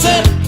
Hamilton.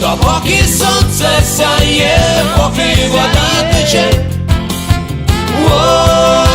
допоки сонце сяє, поки вода тече. Воу, надія є.